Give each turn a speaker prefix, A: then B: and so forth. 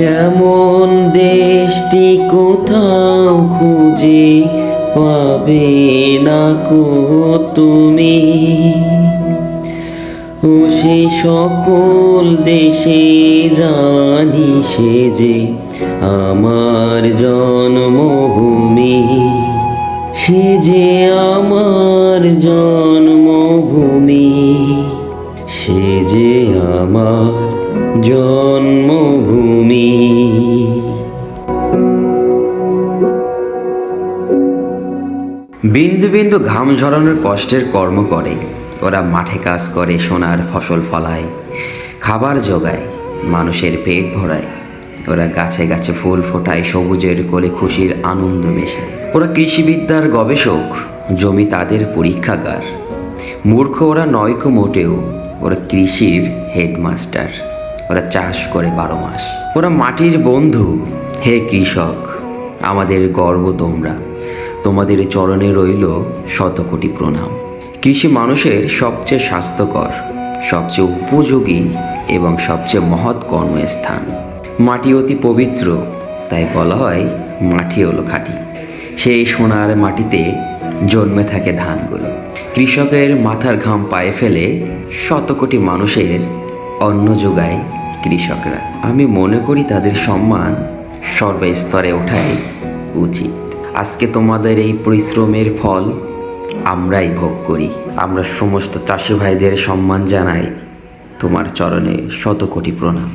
A: এমন দেশটি কোথাও খুঁজে পাবে না কো তুমি? ও সে সকল দেশের রানী সেজে আমার জন্মভূমি। সে যে আমার জন্মভূমি। সে যে আমার জন্মভূমি। বিন্দু বিন্দু ঘাম ঝরানোর কষ্টের কর্ম করে। ওরা মাঠে কাজ করে, সোনার ফসল ফলায়, খাবার জোগায়, মানুষের পেট ভরায়। ওরা গাছে গাছে ফুল ফোটায়, সবুজের কোলে খুশির আনন্দ মেশায়। ওরা কৃষিবিদ্যার গবেষক, জমি তাদের পরীক্ষাগার। মূর্খ ওরা নয়কো মোটেও, ওরা কৃষির হেডমাস্টার। ওরা চাষ করে বারো মাস। ওরা মাটির বন্ধু, হে কৃষক, আমাদের গর্ব তোমরা তোমাদের চরণে রইল শত কোটি প্রণাম। কৃষি মানুষের সবচেয়ে স্বাস্থ্যকর, সবচেয়ে উপযোগী এবং সবচেয়ে মহৎ কর্মস্থান। মাটি অতি পবিত্র, তাই বলা হয় মাটি হলো খাঁটি। সেই সোনার মাটিতে জন্মে থাকে ধানগুলো। কৃষকের মাথার ঘাম পায়ে ফেলে শত কোটি মানুষের অন্ন যোগায় কৃষকরা। আমি মনে করি তাদের সম্মান সর্বস্তরে ওঠাই উচিত। আজকে তোমাদের এই পরিশ্রমের ফল আমরাই ভোগ করি। আমরা সমস্ত চাষি ভাইদের সম্মান জানাই। তোমার চরণে শত কোটি প্রণাম